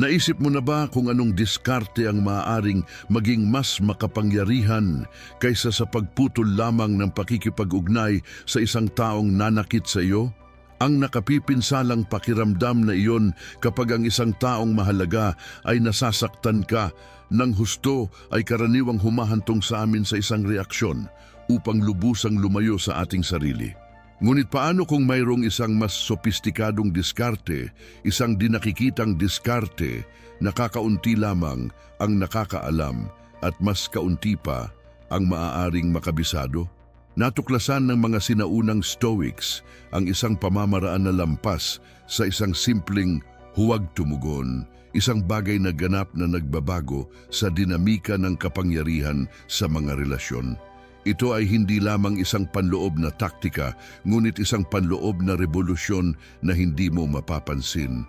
Naisip mo na ba kung anong diskarte ang maaaring maging mas makapangyarihan kaysa sa pagputol lamang ng pakikipag-ugnay sa isang taong nanakit sa iyo? Ang nakapipinsalang pakiramdam na iyon kapag ang isang taong mahalaga ay nasasaktan ka ng husto ay karaniwang humahantong sa amin sa isang reaksyon upang lubusang lumayo sa ating sarili. Ngunit paano kung mayroong isang mas sopistikadong diskarte, isang dinakikitang diskarte na kakaunti lamang ang nakakaalam at mas kaunti pa ang maaaring makabisado? Natuklasan ng mga sinaunang Stoics ang isang pamamaraan na lampas sa isang simpleng huwag tumugon, isang bagay na ganap na nagbabago sa dinamika ng kapangyarihan sa mga relasyon. Ito ay hindi lamang isang panloob na taktika, ngunit isang panloob na revolusyon na hindi mo mapapansin.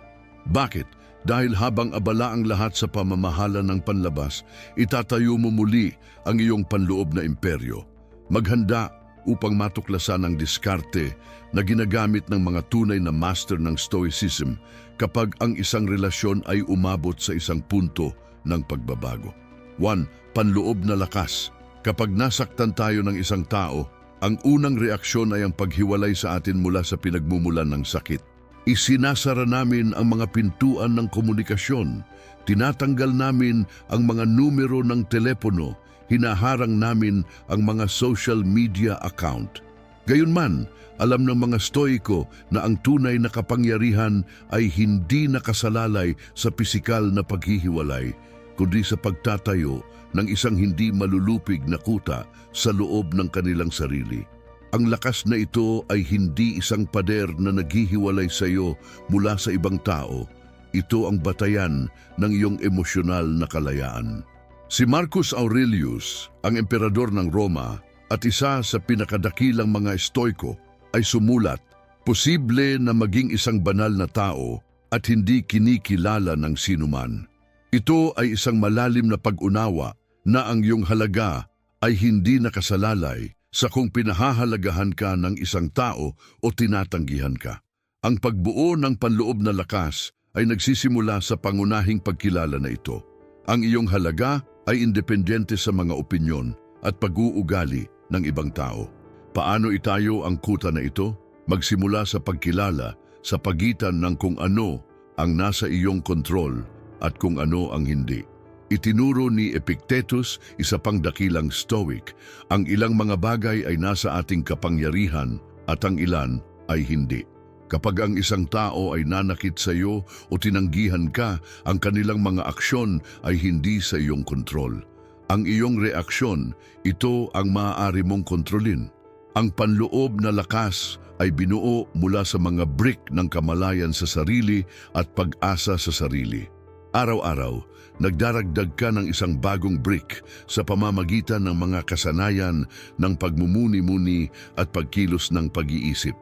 Bakit? Dahil habang abala ang lahat sa pamamahala ng panlabas, itatayo mo muli ang iyong panloob na imperyo. Maghanda upang matuklasan ang diskarte na ginagamit ng mga tunay na master ng Stoicism kapag ang isang relasyon ay umabot sa isang punto ng pagbabago. 1. Panloob na lakas. Kapag nasaktan tayo ng isang tao, ang unang reaksyon ay ang paghiwalay sa atin mula sa pinagmumulan ng sakit. Isinasara namin ang mga pintuan ng komunikasyon. Tinatanggal namin ang mga numero ng telepono. Hinaharang namin ang mga social media account. Gayunman, alam ng mga stoiko na ang tunay na kapangyarihan ay hindi nakasalalay sa pisikal na paghihiwalay, kundi sa pagtatayo ng isang hindi malulupig na kuta sa loob ng kanilang sarili. Ang lakas na ito ay hindi isang pader na naghihiwalay sa iyo mula sa ibang tao. Ito ang batayan ng iyong emosyonal na kalayaan. Si Marcus Aurelius, ang emperador ng Roma at isa sa pinakadakilang mga estoiko, ay sumulat, Posible na maging isang banal na tao at hindi kinikilala ng sinuman. Ito ay isang malalim na pag-unawa na ang iyong halaga ay hindi nakasalalay sa kung pinahahalagahan ka ng isang tao o tinatanggihan ka. Ang pagbuo ng panloob na lakas ay nagsisimula sa pangunahing pagkilala na ito. Ang iyong halaga ay independente sa mga opinyon at pag-uugali ng ibang tao. Paano itayo ang kuta na ito? Magsimula sa pagkilala sa pagitan ng kung ano ang nasa iyong kontrol at kung ano ang hindi. Itinuro ni Epictetus, isa pang dakilang Stoic, ang ilang mga bagay ay nasa ating kapangyarihan at ang ilan ay hindi. Kapag ang isang tao ay nanakit sa iyo o tinanggihan ka, ang kanilang mga aksyon ay hindi sa iyong kontrol. Ang iyong reaksyon, ito ang maaari mong kontrolin. Ang panloob na lakas ay binuo mula sa mga brick ng kamalayan sa sarili at pag-asa sa sarili. Araw-araw, nagdaragdag ka ng isang bagong brick sa pamamagitan ng mga kasanayan ng pagmumuni-muni at pagkilos ng pag-iisip.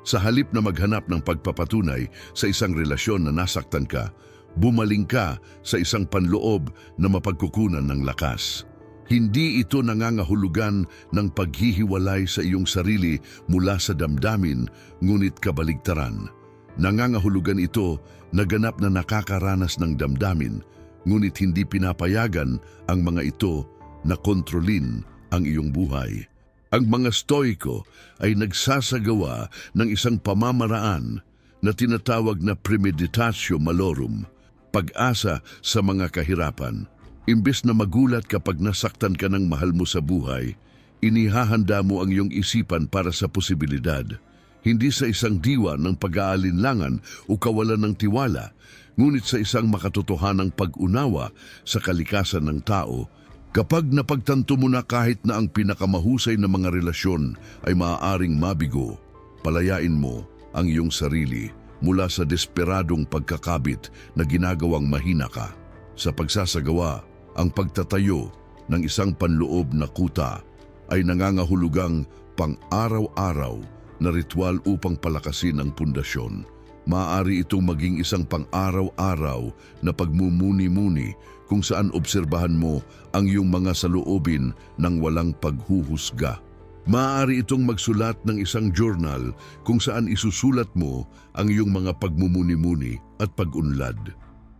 Sa halip na maghanap ng pagpapatunay sa isang relasyon na nasaktan ka, bumaling ka sa isang panloob na mapagkukunan ng lakas. Hindi ito nangangahulugan ng paghihiwalay sa iyong sarili mula sa damdamin, ngunit kabaligtaran. Nangangahulugan ito na ganap na nakakaranas ng damdamin, ngunit hindi pinapayagan ang mga ito na kontrolin ang iyong buhay. Ang mga stoiko ay nagsasagawa ng isang pamamaraan na tinatawag na premeditatio malorum, pag-asa sa mga kahirapan. Imbes na magulat kapag nasaktan ka ng mahal mo sa buhay, inihahanda mo ang iyong isipan para sa posibilidad. Hindi sa isang diwa ng pag-aalinlangan o kawalan ng tiwala, ngunit sa isang makatotohanang pag-unawa sa kalikasan ng tao Kapag napagtanto mo na kahit na ang pinakamahusay na mga relasyon ay maaaring mabigo, palayain mo ang iyong sarili mula sa desperadong pagkakabit na ginagawang mahina ka. Sa pagsasagawa, ang pagtatayo ng isang panloob na kuta ay nangangahulugang pang-araw-araw na ritual upang palakasin ang pundasyon. Maaari itong maging isang pang-araw-araw na pagmumuni-muni kung saan obserbahan mo ang iyong mga saloobin ng walang paghuhusga. Maaari itong magsulat ng isang journal kung saan isusulat mo ang iyong mga pagmumuni-muni at pag-unlad.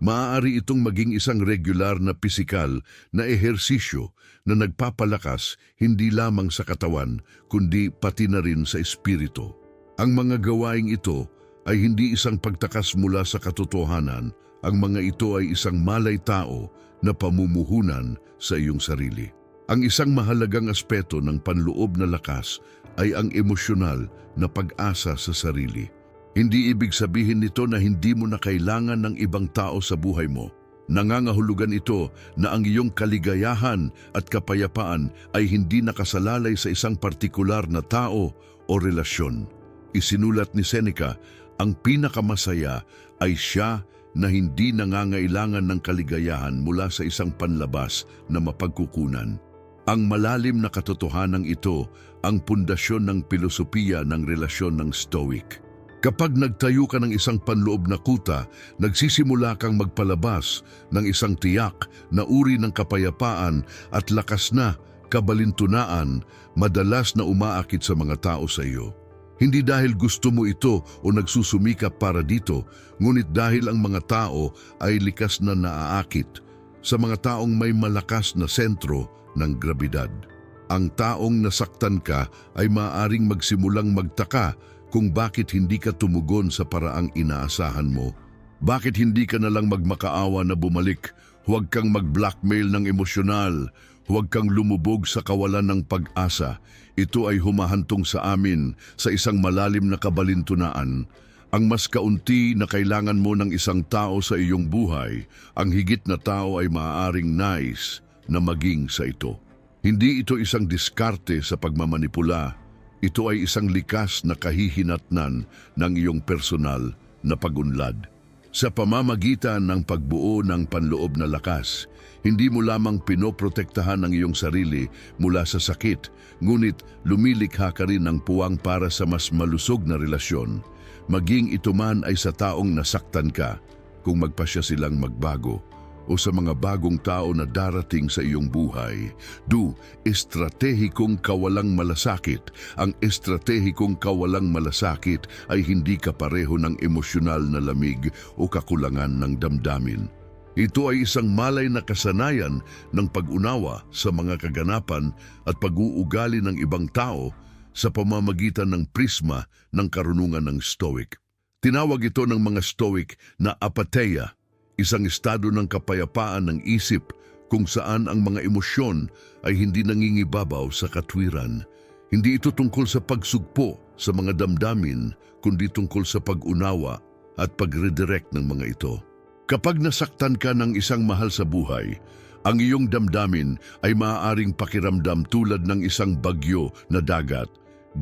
Maaari itong maging isang regular na pisikal na ehersisyo na nagpapalakas hindi lamang sa katawan kundi pati na rin sa espiritu. Ang mga gawaing ito ay hindi isang pagtakas mula sa katotohanan, ang mga ito ay isang malay tao na pamumuhunan sa iyong sarili. Ang isang mahalagang aspeto ng panloob na lakas ay ang emosyonal na pag-asa sa sarili. Hindi ibig sabihin nito na hindi mo na kailangan ng ibang tao sa buhay mo. Nangangahulugan ito na ang iyong kaligayahan at kapayapaan ay hindi nakasalalay sa isang partikular na tao o relasyon. Isinulat ni Seneca, ang pinakamasaya ay siya na hindi nangangailangan ng kaligayahan mula sa isang panlabas na mapagkukunan. Ang malalim na katotohanan ito ang pundasyon ng pilosopiya ng relasyon ng Stoic. Kapag nagtayo ka ng isang panloob na kuta, nagsisimula kang magpalabas ng isang tiyak na uri ng kapayapaan at lakas na kabalintunaan madalas na umaakit sa mga tao sa iyo. Hindi dahil gusto mo ito o nagsusumikap para dito, ngunit dahil ang mga tao ay likas na naaakit sa mga taong may malakas na sentro ng grabidad. Ang taong nasaktan ka ay maaaring magsimulang magtaka kung bakit hindi ka tumugon sa paraang inaasahan mo. Bakit hindi ka nalang magmakaawa na bumalik? Huwag kang mag-blackmail ng emosyonal. Huwag kang lumubog sa kawalan ng pag-asa. Ito ay humahantong sa amin sa isang malalim na kabalintunaan. Ang mas kaunti na kailangan mo ng isang tao sa iyong buhay, ang higit na tao ay maaaring nice na maging sa ito. Hindi ito isang diskarte sa pagmamanipula. Ito ay isang likas na kahihinatnan ng iyong personal na pagunlad. Sa pamamagitan ng pagbuo ng panloob na lakas, hindi mo lamang pinoprotektahan ang iyong sarili mula sa sakit, ngunit lumilikha ka rin ng puwang para sa mas malusog na relasyon. Maging ito man ay sa taong nasaktan ka, kung magpasya silang magbago, o sa mga bagong tao na darating sa iyong buhay. Du, estratehikong kawalang malasakit. Ang estratehikong kawalang malasakit ay hindi kapareho ng emosyonal na lamig o kakulangan ng damdamin. Ito ay isang malay na kasanayan ng pag-unawa sa mga kaganapan at pag-uugali ng ibang tao sa pamamagitan ng prisma ng karunungan ng Stoic. Tinawag ito ng mga Stoic na apatheia, isang estado ng kapayapaan ng isip kung saan ang mga emosyon ay hindi nangingibabaw sa katwiran. Hindi ito tungkol sa pagsugpo sa mga damdamin, kundi tungkol sa pag-unawa at pag-redirect ng mga ito. Kapag nasaktan ka ng isang mahal sa buhay, ang iyong damdamin ay maaaring pakiramdam tulad ng isang bagyo na dagat,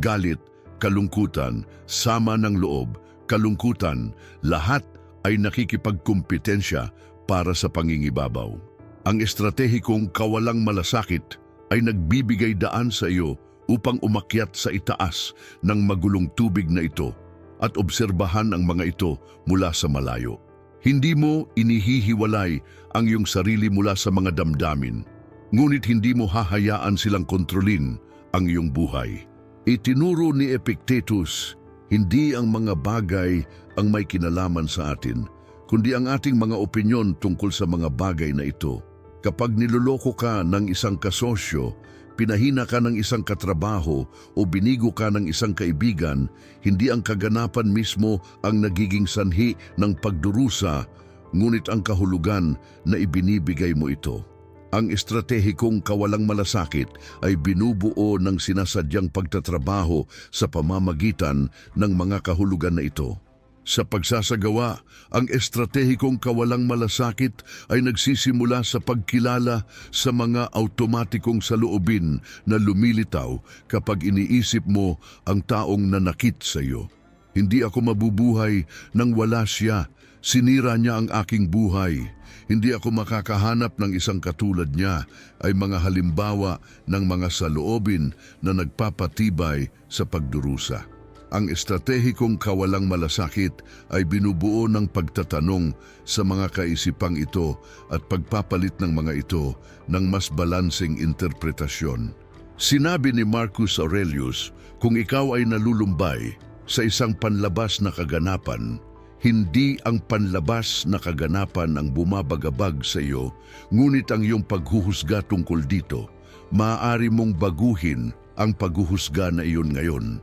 galit, kalungkutan, sama ng loob, kalungkutan, lahat ay nakikipagkumpetensya para sa pangingibabaw. Ang estratehikong kawalang malasakit ay nagbibigay daan sa iyo upang umakyat sa itaas ng magulong tubig na ito at obserbahan ang mga ito mula sa malayo. Hindi mo inihihiwalay ang iyong sarili mula sa mga damdamin, ngunit hindi mo hahayaan silang kontrolin ang iyong buhay. Itinuro ni Epictetus, hindi ang mga bagay ang may kinalaman sa atin, kundi ang ating mga opinyon tungkol sa mga bagay na ito. Kapag niloloko ka ng isang kasosyo, pinahina ka ng isang katrabaho o binigo ka ng isang kaibigan, hindi ang kaganapan mismo ang nagiging sanhi ng pagdurusa, ngunit ang kahulugan na ibinibigay mo ito. Ang estratehikong kawalang malasakit ay binubuo ng sinasadyang pagtatrabaho sa pamamagitan ng mga kahulugan na ito. Sa pagsasagawa, ang estratehikong kawalang malasakit ay nagsisimula sa pagkilala sa mga automatikong saloobin na lumilitaw kapag iniisip mo ang taong nanakit sa iyo. Hindi ako mabubuhay nang wala siya. Sinira niya ang aking buhay. Hindi ako makakahanap ng isang katulad niya ay mga halimbawa ng mga saloobin na nagpapatibay sa pagdurusa. Ang estratehikong kawalang malasakit ay binubuo ng pagtatanong sa mga kaisipang ito at pagpapalit ng mga ito ng mas balansing interpretasyon. Sinabi ni Marcus Aurelius, kung ikaw ay nalulumbay sa isang panlabas na kaganapan, Hindi ang panlabas na kaganapan ang bumabagabag sa iyo, ngunit ang iyong paghuhusga tungkol dito. Maaari mong baguhin ang paghuhusga na iyon ngayon.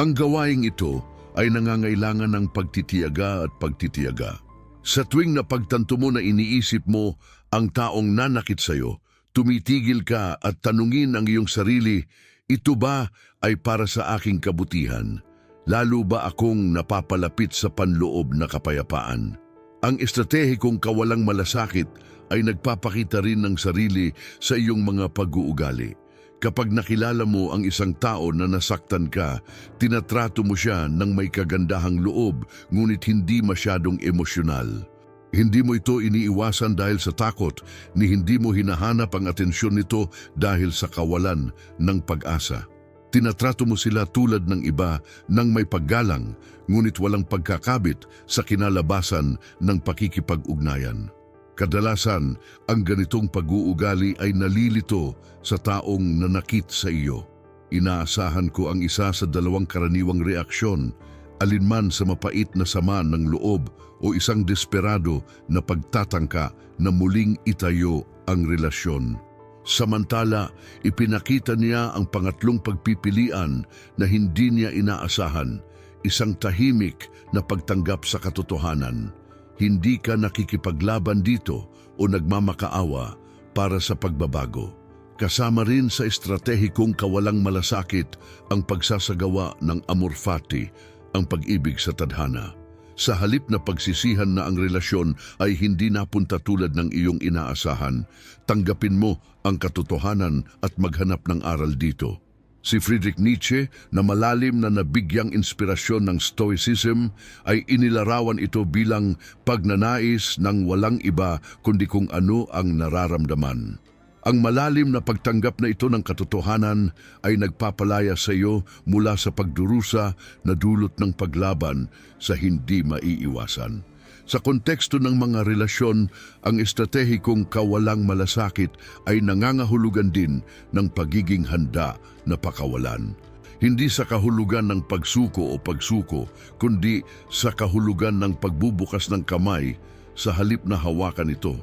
Ang gawaing ito ay nangangailangan ng pagtitiyaga at pagtitiyaga. Sa tuwing napagtanto mo na iniisip mo ang taong nanakit sa iyo, tumitigil ka at tanungin ang iyong sarili, ito ba ay para sa aking kabutihan? Lalo ba akong napapalapit sa panloob na kapayapaan? Ang estratehikong kawalang malasakit ay nagpapakita rin ng sarili sa iyong mga pag-uugali. Kapag nakilala mo ang isang tao na nasaktan ka, tinatrato mo siya ng may kagandahang loob ngunit hindi masyadong emosyonal. Hindi mo ito iniiwasan dahil sa takot ni hindi mo hinahanap ang atensyon nito dahil sa kawalan ng pag-asa. Tinatrato mo sila tulad ng iba ng may paggalang ngunit walang pagkakabit sa kinalabasan ng pakikipag-ugnayan. Kadalasan, ang ganitong pag-uugali ay nalilito sa taong nanakit sa iyo. Inaasahan ko ang isa sa dalawang karaniwang reaksyon, alinman sa mapait na sama ng loob o isang desperado na pagtatangka na muling itayo ang relasyon. Samantala, ipinakita niya ang pangatlong pagpipilian na hindi niya inaasahan, isang tahimik na pagtanggap sa katotohanan. Hindi ka nakikipaglaban dito o nagmamakaawa para sa pagbabago. Kasama rin sa estratehikong kawalang malasakit ang pagsasagawa ng amor fati, ang pag-ibig sa tadhana. Sa halip na pagsisihan na ang relasyon ay hindi napunta tulad ng iyong inaasahan, tanggapin mo ang katotohanan at maghanap ng aral dito. Si Friedrich Nietzsche, na malalim na nabigyang inspirasyon ng Stoicism, ay inilarawan ito bilang pagnanais ng walang iba kundi kung ano ang nararamdaman. Ang malalim na pagtanggap na ito ng katotohanan ay nagpapalaya sa iyo mula sa pagdurusa na dulot ng paglaban sa hindi maiiwasan. Sa konteksto ng mga relasyon, ang estratehikong kawalang malasakit ay nangangahulugan din ng pagiging handa na pakawalan. Hindi sa kahulugan ng pagsuko o pagsuko, kundi sa kahulugan ng pagbubukas ng kamay sa halip na hawakan ito.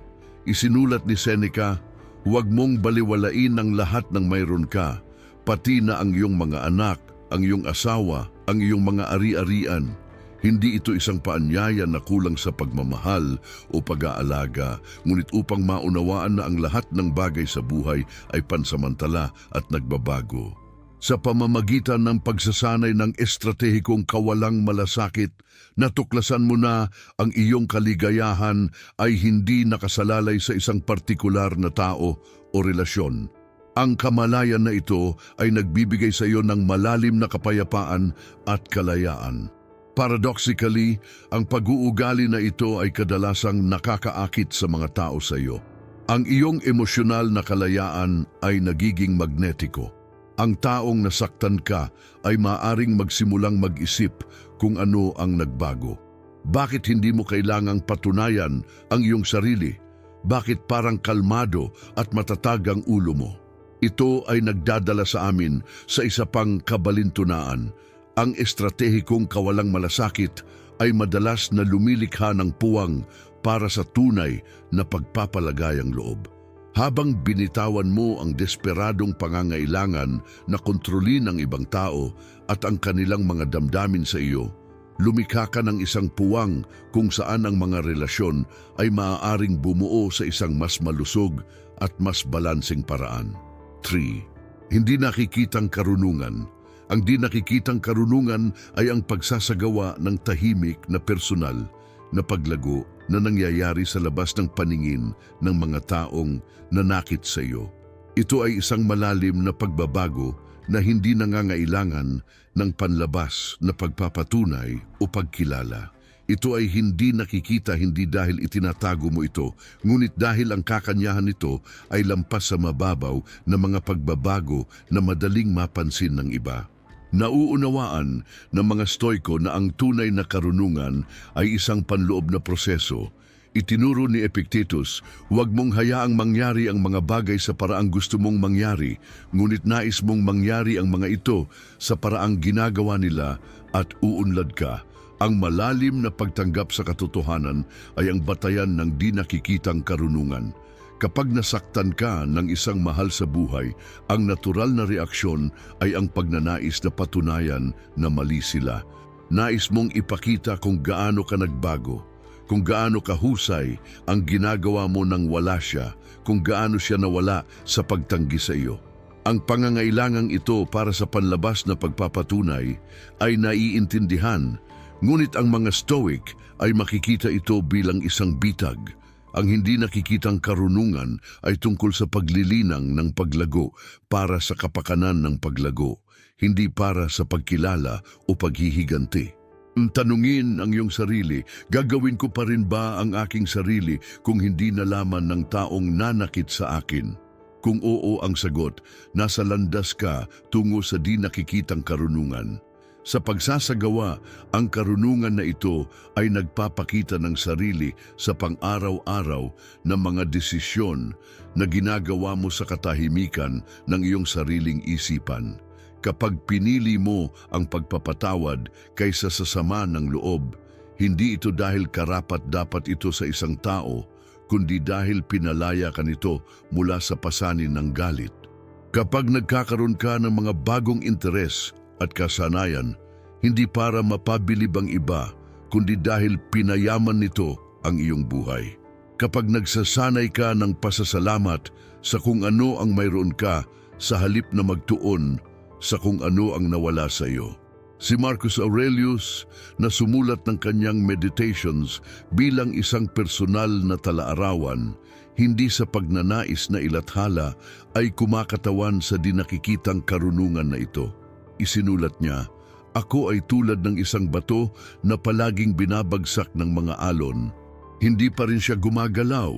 Isinulat ni Seneca, Huwag mong baliwalain ang lahat ng mayroon ka, pati na ang iyong mga anak, ang iyong asawa, ang iyong mga ari-arian. Hindi ito isang paanyaya na kulang sa pagmamahal o pag-aalaga, ngunit upang maunawaan na ang lahat ng bagay sa buhay ay pansamantala at nagbabago. Sa pamamagitan ng pagsasanay ng estratehikong kawalang malasakit, natuklasan mo na ang iyong kaligayahan ay hindi nakasalalay sa isang partikular na tao o relasyon. Ang kamalayan na ito ay nagbibigay sa iyo ng malalim na kapayapaan at kalayaan. Paradoxically, ang pag-uugali na ito ay kadalasang nakakaakit sa mga tao sa iyo. Ang iyong emosyonal na kalayaan ay nagiging magnetiko. Ang taong nasaktan ka ay maaring magsimulang mag-isip kung ano ang nagbago. Bakit hindi mo kailangang patunayan ang iyong sarili? Bakit parang kalmado at matatag ang ulo mo? Ito ay nagdadala sa amin sa isa pang kabalintunaan. Ang estratehikong kawalang malasakit ay madalas na lumilikha ng puwang para sa tunay na pagpapalagayang loob. Habang binitawan mo ang desperadong pangangailangan na kontrolin ang ibang tao at ang kanilang mga damdamin sa iyo, lumikha ka ng isang puwang kung saan ang mga relasyon ay maaaring bumuo sa isang mas malusog at mas balansing paraan. 3. Hindi nakikitang karunungan. Ang di nakikitang karunungan ay ang pagsasagawa ng tahimik na personal na paglago na nangyayari sa labas ng paningin ng mga taong nanakit sa iyo. Ito ay isang malalim na pagbabago na hindi nangangailangan ng panlabas na pagpapatunay o pagkilala. Ito ay hindi nakikita hindi dahil itinatago mo ito, ngunit dahil ang kakanyahan nito ay lampas sa mababaw na mga pagbabago na madaling mapansin ng iba. Nauunawaan ng mga stoiko na ang tunay na karunungan ay isang panloob na proseso. Itinuro ni Epictetus, huwag mong hayaang mangyari ang mga bagay sa paraang gusto mong mangyari, ngunit nais mong mangyari ang mga ito sa paraang ginagawa nila at uunlad ka. Ang malalim na pagtanggap sa katotohanan ay ang batayan ng di nakikitang karunungan. Kapag nasaktan ka ng isang mahal sa buhay, ang natural na reaksyon ay ang pagnanais na patunayan na mali sila. Nais mong ipakita kung gaano ka nagbago, kung gaano kahusay ang ginagawa mo nang wala siya, kung gaano siya nawala sa pagtanggi sa iyo. Ang pangangailangang ito para sa panlabas na pagpapatunay ay naiintindihan, ngunit ang mga Stoic ay makikita ito bilang isang bitag. Ang hindi nakikitang karunungan ay tungkol sa paglilinang ng paglago para sa kapakanan ng paglago, hindi para sa pagkilala o paghihiganti. Tanungin ang iyong sarili, gagawin ko pa rin ba ang aking sarili kung hindi nalaman ng taong nanakit sa akin? Kung oo ang sagot, nasa landas ka tungo sa di nakikitang karunungan. Sa pagsasagawa, ang karunungan na ito ay nagpapakita ng sarili sa pang-araw-araw na mga desisyon na ginagawa mo sa katahimikan ng iyong sariling isipan. Kapag pinili mo ang pagpapatawad kaysa sa sama ng loob, hindi ito dahil karapat dapat ito sa isang tao, kundi dahil pinalaya ka nito mula sa pasanin ng galit. Kapag nagkakaroon ka ng mga bagong interes at kasanayan, hindi para mapabilib ang iba, kundi dahil pinayaman nito ang iyong buhay. Kapag nagsasanay ka ng pasasalamat sa kung ano ang mayroon ka sa halip na magtuon sa kung ano ang nawala sa iyo. Si Marcus Aurelius na sumulat ng kanyang meditations bilang isang personal na talaarawan, hindi sa pagnanais na ilathala ay kumakatawan sa dinakikitang karunungan na ito. Isinulat niya, Ako ay tulad ng isang bato na palaging binabagsak ng mga alon. Hindi pa rin siya gumagalaw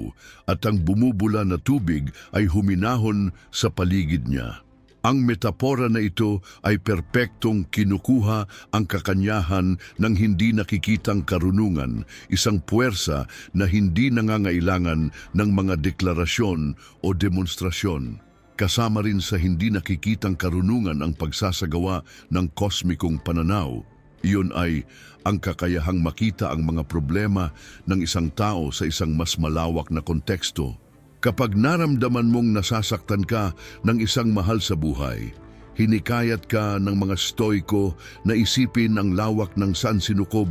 at ang bumubula na tubig ay huminahon sa paligid niya. Ang metapora na ito ay perpektong kinukuha ang kakanyahan ng hindi nakikitang karunungan, isang puwersa na hindi nangangailangan ng mga deklarasyon o demonstrasyon. Kasama rin sa hindi nakikitang karunungan ang pagsasagawa ng kosmikong pananaw. Iyon ay ang kakayahang makita ang mga problema ng isang tao sa isang mas malawak na konteksto. Kapag naramdaman mong nasasaktan ka ng isang mahal sa buhay, hinikayat ka ng mga stoiko na isipin ang lawak ng sansinukob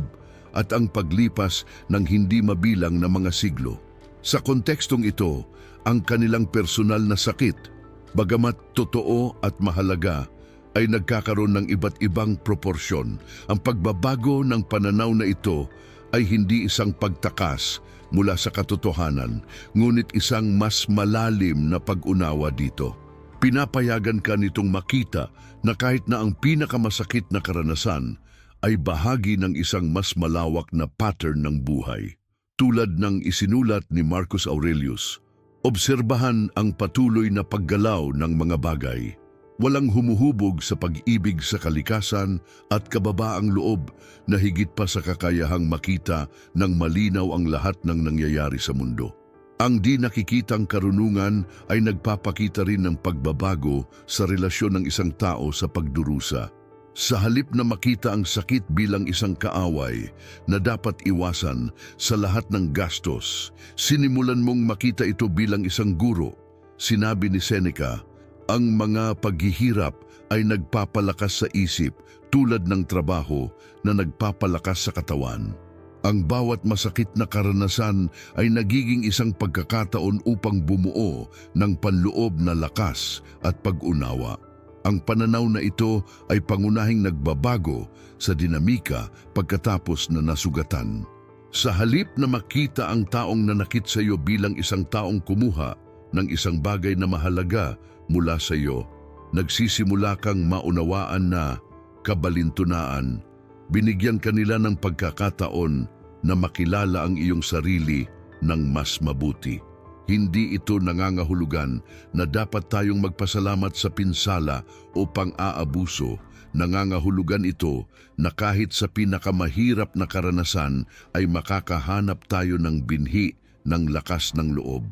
at ang paglipas ng hindi mabilang na mga siglo. Sa kontekstong ito, ang kanilang personal na sakit, bagamat totoo at mahalaga, ay nagkakaroon ng iba't ibang proporsyon. Ang pagbabago ng pananaw na ito ay hindi isang pagtakas mula sa katotohanan, ngunit isang mas malalim na pag-unawa dito. Pinapayagan ka nitong makita na kahit na ang pinakamasakit na karanasan ay bahagi ng isang mas malawak na pattern ng buhay. Tulad ng isinulat ni Marcus Aurelius, obserbahan ang patuloy na paggalaw ng mga bagay. Walang humuhubog sa pag-ibig sa kalikasan at kababaang loob na higit pa sa kakayahang makita ng malinaw ang lahat ng nangyayari sa mundo. Ang di nakikitang karunungan ay nagpapakita rin ng pagbabago sa relasyon ng isang tao sa pagdurusa. Sa halip na makita ang sakit bilang isang kaaway na dapat iwasan sa lahat ng gastos, sinimulan mong makita ito bilang isang guro. Sinabi ni Seneca, ang mga paghihirap ay nagpapalakas sa isip tulad ng trabaho na nagpapalakas sa katawan. Ang bawat masakit na karanasan ay nagiging isang pagkakataon upang bumuo ng panloob na lakas at pag-unawa. Ang pananaw na ito ay pangunahing nagbabago sa dinamika pagkatapos na nasugatan. Sa halip na makita ang taong nanakit sa iyo bilang isang taong kumuha ng isang bagay na mahalaga mula sa iyo, nagsisimula kang maunawaan na kabalintunaan. Binigyan kanila ng pagkakataon na makilala ang iyong sarili ng mas mabuti. Hindi ito nangangahulugan na dapat tayong magpasalamat sa pinsala o pang-aabuso. Nangangahulugan ito na kahit sa pinakamahirap na karanasan ay makakahanap tayo ng binhi ng lakas ng loob.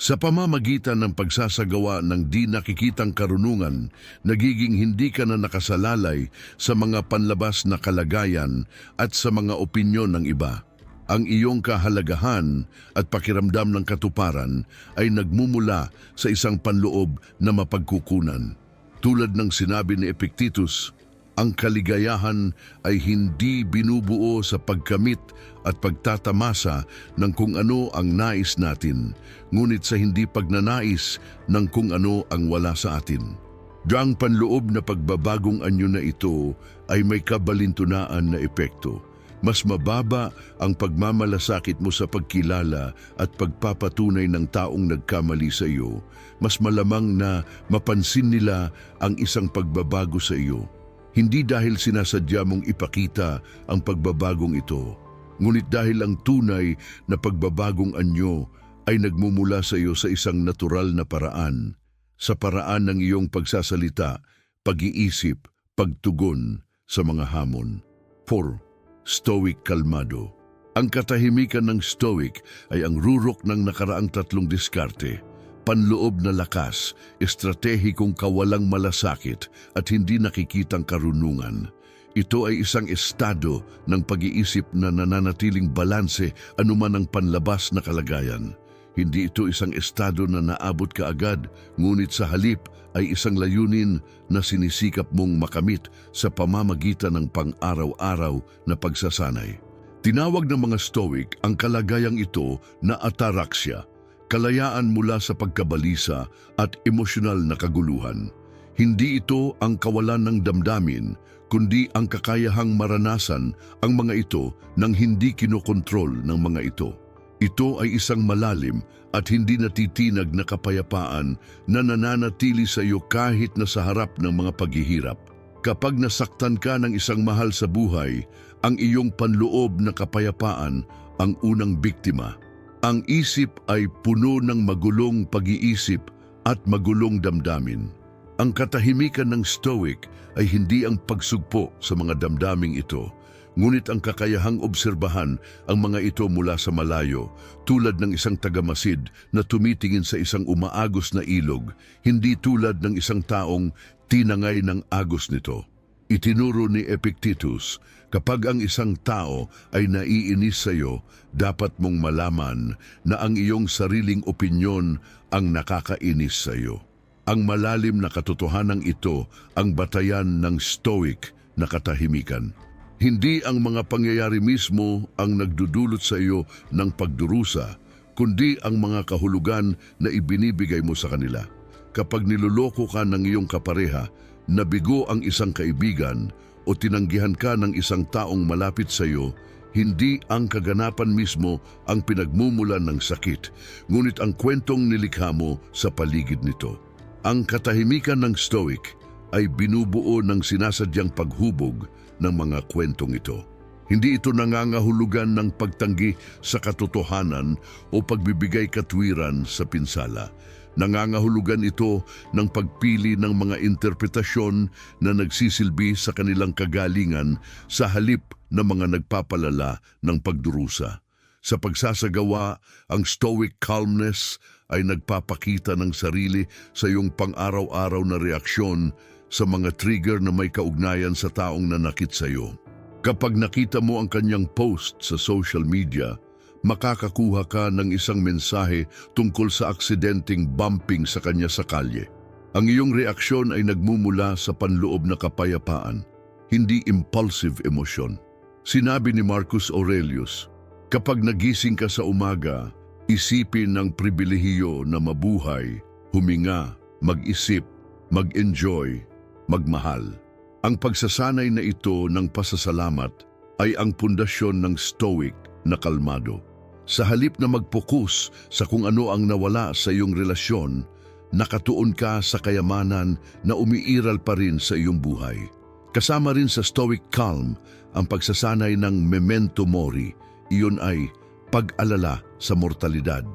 Sa pamamagitan ng pagsasagawa ng di nakikitang karunungan, nagiging hindi ka na nakasalalay sa mga panlabas na kalagayan at sa mga opinyon ng iba. Ang iyong kahalagahan at pakiramdam ng katuparan ay nagmumula sa isang panloob na mapagkukunan. Tulad ng sinabi ni Epictetus, ang kaligayahan ay hindi binubuo sa pagkamit at pagtatamasa ng kung ano ang nais natin, ngunit sa hindi pagnanais ng kung ano ang wala sa atin. Ang panloob na pagbabagong anyo na ito ay may kabalintunaan na epekto. Mas mababa ang pagmamalasakit mo sa pagkilala at pagpapatunay ng taong nagkamali sa iyo. Mas malamang na mapansin nila ang isang pagbabago sa iyo. Hindi dahil sinasadya mong ipakita ang pagbabagong ito, ngunit dahil ang tunay na pagbabagong anyo ay nagmumula sa iyo sa isang natural na paraan, sa paraan ng iyong pagsasalita, pag-iisip, pagtugon sa mga hamon. 4. Stoic Kalmado Ang katahimikan ng Stoic ay ang rurok ng nakaraang tatlong diskarte – panloob na lakas, estratehikong kawalang malasakit at hindi nakikitang karunungan. Ito ay isang estado ng pag-iisip na nananatiling balanse anuman ang panlabas na kalagayan. Hindi ito isang estado na naabot kaagad, ngunit sa halip ay isang layunin na sinisikap mong makamit sa pamamagitan ng pang-araw-araw na pagsasanay. Tinawag ng mga Stoic ang kalagayang ito na ataraxia, kalayaan mula sa pagkabalisa at emosyonal na kaguluhan. Hindi ito ang kawalan ng damdamin, kundi ang kakayahang maranasan ang mga ito nang hindi kinokontrol ng mga ito. Ito ay isang malalim at hindi natitinag na kapayapaan na nananatili sa iyo kahit na sa harap ng mga paghihirap. Kapag nasaktan ka ng isang mahal sa buhay, ang iyong panloob na kapayapaan ang unang biktima. Ang isip ay puno ng magulong pag-iisip at magulong damdamin. Ang katahimikan ng Stoic ay hindi ang pagsugpo sa mga damdaming ito, ngunit ang kakayahang obserbahan ang mga ito mula sa malayo, tulad ng isang tagamasid na tumitingin sa isang umaagos na ilog, hindi tulad ng isang taong tinangay ng agos nito. Itinuro ni Epictetus, kapag ang isang tao ay naiinis sa iyo, dapat mong malaman na ang iyong sariling opinyon ang nakakainis sa iyo. Ang malalim na katotohanan ito ang batayan ng stoic na katahimikan. Hindi ang mga pangyayari mismo ang nagdudulot sa iyo ng pagdurusa, kundi ang mga kahulugan na ibinibigay mo sa kanila. Kapag niloloko ka ng iyong kapareha, nabigo ang isang kaibigan o tinanggihan ka ng isang taong malapit sa iyo, hindi ang kaganapan mismo ang pinagmumulan ng sakit, ngunit ang kwentong nilikha mo sa paligid nito. Ang katahimikan ng Stoic ay binubuo ng sinasadyang paghubog ng mga kwentong ito. Hindi ito nangangahulugan ng pagtanggi sa katotohanan o pagbibigay katwiran sa pinsala. Nangangahulugan ito ng pagpili ng mga interpretasyon na nagsisilbi sa kanilang kagalingan sa halip na mga nagpapalala ng pagdurusa. Sa pagsasagawa, ang stoic calmness ay nagpapakita ng sarili sa iyong pang-araw-araw na reaksyon sa mga trigger na may kaugnayan sa taong nanakit sa iyo. Kapag nakita mo ang kanyang post sa social media, makakakuha ka ng isang mensahe tungkol sa aksidenteng bumping sa kanya sa kalye. Ang iyong reaksyon ay nagmumula sa panloob na kapayapaan, hindi impulsive emosyon. Sinabi ni Marcus Aurelius, kapag nagising ka sa umaga, isipin ng pribilehiyo na mabuhay, huminga, mag-isip, mag-enjoy, magmahal. Ang pagsasanay na ito ng pasasalamat ay ang pundasyon ng stoic na kalmado. Sa halip na magpokus sa kung ano ang nawala sa iyong relasyon, nakatuon ka sa kayamanan na umiiral pa rin sa iyong buhay. Kasama rin sa stoic calm ang pagsasanay ng memento mori, iyon ay pag-alala sa mortalidad.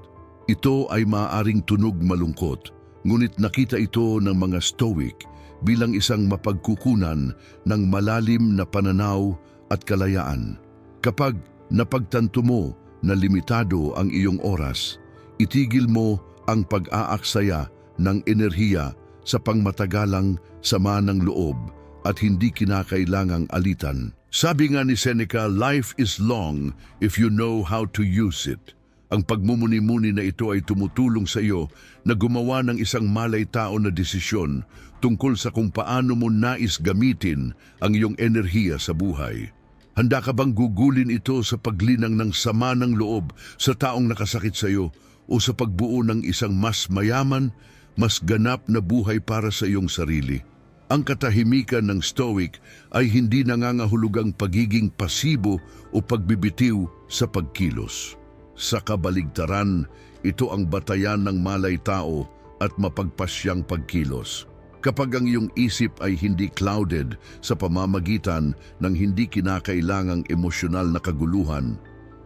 Ito ay maaaring tunog malungkot, ngunit nakita ito ng mga stoic bilang isang mapagkukunan ng malalim na pananaw at kalayaan. Kapag napagtanto mo na limitado ang iyong oras, itigil mo ang pag-aaksaya ng enerhiya sa pangmatagalang sama ng loob at hindi kinakailangang alitan. Sabi nga ni Seneca, life is long if you know how to use it. Ang pagmumuni-muni na ito ay tumutulong sa iyo na gumawa ng isang malay-tao na desisyon tungkol sa kung paano mo nais gamitin ang iyong enerhiya sa buhay. Handa ka bang gugulin ito sa paglinang ng sama ng loob sa taong nakasakit sa iyo o sa pagbuo ng isang mas mayaman, mas ganap na buhay para sa iyong sarili? Ang katahimikan ng Stoic ay hindi nangangahulugang pagiging pasibo o pagbibitiw sa pagkilos. Sa kabaligtaran, ito ang batayan ng malay tao at mapagpasyang pagkilos. Kapag ang iyong isip ay hindi clouded sa pamamagitan ng hindi kinakailangang emosyonal na kaguluhan,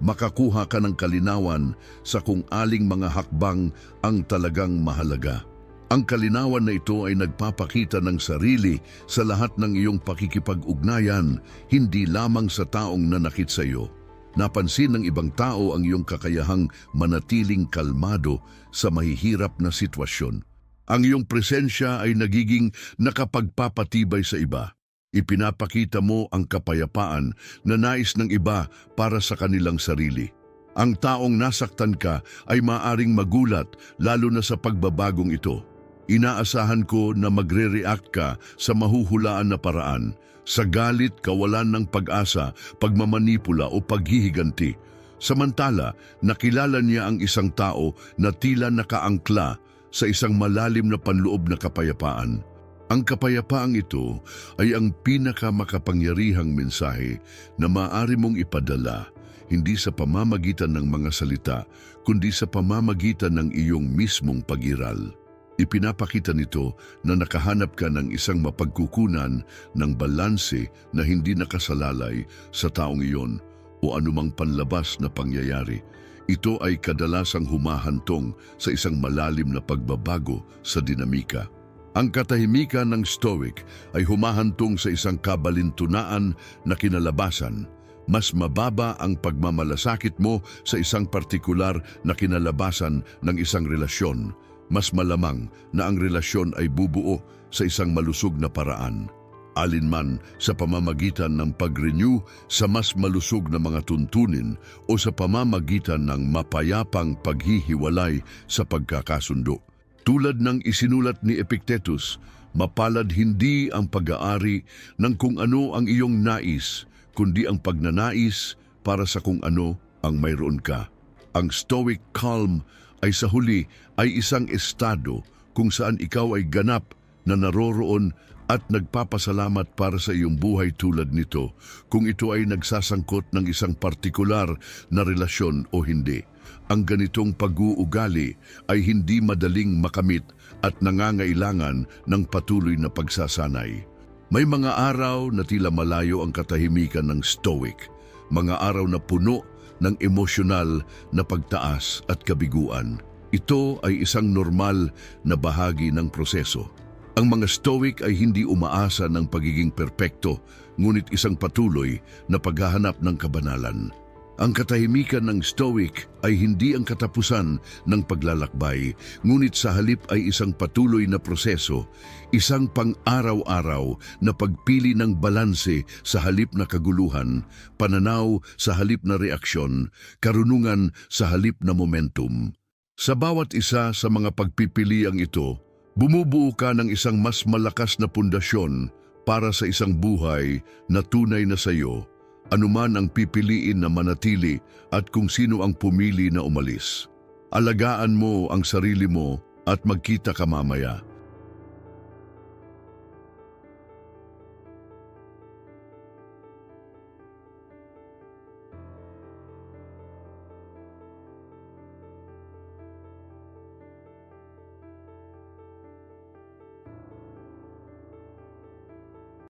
makakuha ka ng kalinawan sa kung aling mga hakbang ang talagang mahalaga. Ang kalinawan na ito ay nagpapakita ng sarili sa lahat ng iyong pakikipag-ugnayan, hindi lamang sa taong nanakit sa iyo. Napansin ng ibang tao ang iyong kakayahang manatiling kalmado sa mahihirap na sitwasyon. Ang iyong presensya ay nagiging nakapagpapatibay sa iba. Ipinapakita mo ang kapayapaan na nais ng iba para sa kanilang sarili. Ang taong nasaktan ka ay maaring magulat lalo na sa pagbabagong ito. Inaasahan ko na magre-react ka sa mahuhulaan na paraan, sa galit, kawalan ng pag-asa, pagmamanipula o paghihiganti. Samantala, nakilala niya ang isang tao na tila nakaangkla sa isang malalim na panloob na kapayapaan. Ang kapayapaang ito ay ang pinakamakapangyarihang mensahe na maaari mong ipadala hindi sa pamamagitan ng mga salita, kundi sa pamamagitan ng iyong mismong pag-iral. Ipinapakita nito na nakahanap ka ng isang mapagkukunan ng balanse na hindi nakasalalay sa taong iyon o anumang panlabas na pangyayari. Ito ay kadalasang humahantong sa isang malalim na pagbabago sa dinamika. Ang katahimikan ng Stoic ay humahantong sa isang kabalintunaan na kinalabasan. Mas mababa ang pagmamalasakit mo sa isang partikular na kinalabasan ng isang relasyon. Mas malamang na ang relasyon ay bubuo sa isang malusog na paraan. Alinman sa pamamagitan ng pag-renew sa mas malusog na mga tuntunin o sa pamamagitan ng mapayapang paghihiwalay sa pagkakasundo. Tulad ng isinulat ni Epictetus, mapalad hindi ang pag-aari ng kung ano ang iyong nais, kundi ang pagnanais para sa kung ano ang mayroon ka. Ang stoic calm ay sa huli ay isang estado kung saan ikaw ay ganap na naroroon at nagpapasalamat para sa iyong buhay tulad nito kung ito ay nagsasangkot ng isang partikular na relasyon o hindi. Ang ganitong pag-uugali ay hindi madaling makamit at nangangailangan ng patuloy na pagsasanay. May mga araw na tila malayo ang katahimikan ng stoic, mga araw na puno ng emosyonal na pagtaas at kabiguan. Ito ay isang normal na bahagi ng proseso. Ang mga stoic ay hindi umaasa ng pagiging perpekto, ngunit isang patuloy na paghahanap ng kabanalan. Ang katahimikan ng Stoic ay hindi ang katapusan ng paglalakbay, ngunit sa halip ay isang patuloy na proseso, isang pang-araw-araw na pagpili ng balanse sa halip na kaguluhan, pananaw sa halip na reaksyon, karunungan sa halip na momentum. Sa bawat isa sa mga pagpipiliang ito, bumubuo ka ng isang mas malakas na pundasyon para sa isang buhay na tunay na sa iyo anuman ang pipiliin na manatili at kung sino ang pumili na umalis. Alagaan mo ang sarili mo at magkita ka mamaya.